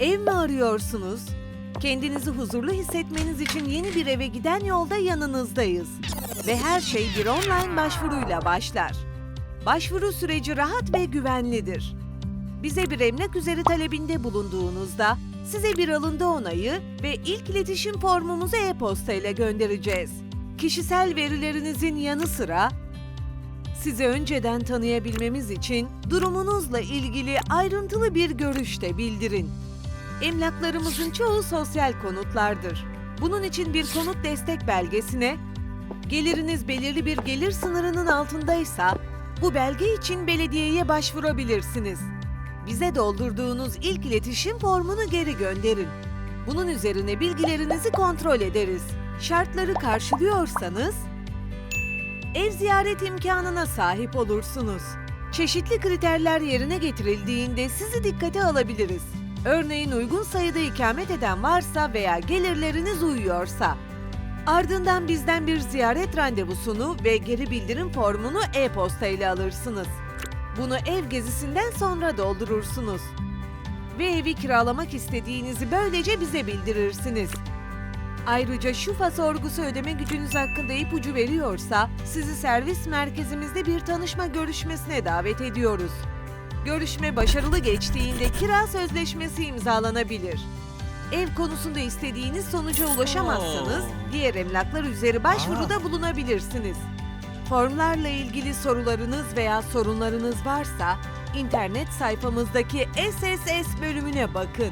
Ev mi arıyorsunuz? Kendinizi huzurlu hissetmeniz için yeni bir eve giden yolda yanınızdayız. Ve her şey bir online başvuruyla başlar. Başvuru süreci rahat ve güvenlidir. Bize bir emlak üzeri talebinde bulunduğunuzda size bir alındı onayı ve ilk iletişim formumuzu e-posta ile göndereceğiz. Kişisel verilerinizin yanı sıra sizi önceden tanıyabilmemiz için durumunuzla ilgili ayrıntılı bir görüş de bildirin. Emlaklarımızın çoğu sosyal konutlardır. Bunun için bir konut destek belgesine, geliriniz belirli bir gelir sınırının altındaysa bu belge için belediyeye başvurabilirsiniz. Bize doldurduğunuz ilk iletişim formunu geri gönderin. Bunun üzerine bilgilerinizi kontrol ederiz. Şartları karşılıyorsanız ev ziyaret imkanına sahip olursunuz. Çeşitli kriterler yerine getirildiğinde sizi dikkate alabiliriz. Örneğin uygun sayıda ikamet eden varsa veya gelirleriniz uyuyorsa. Ardından bizden bir ziyaret randevusunu ve geri bildirim formunu e-posta ile alırsınız. Bunu ev gezisinden sonra doldurursunuz. Ve evi kiralamak istediğinizi böylece bize bildirirsiniz. Ayrıca şufa sorgusu ödeme gücünüz hakkında ipucu veriyorsa sizi servis merkezimizde bir tanışma görüşmesine davet ediyoruz. Görüşme başarılı geçtiğinde kira sözleşmesi imzalanabilir. Ev konusunda istediğiniz sonuca ulaşamazsanız diğer emlaklar üzeri başvuruda bulunabilirsiniz. Formlarla ilgili sorularınız veya sorunlarınız varsa internet sayfamızdaki SSS bölümüne bakın.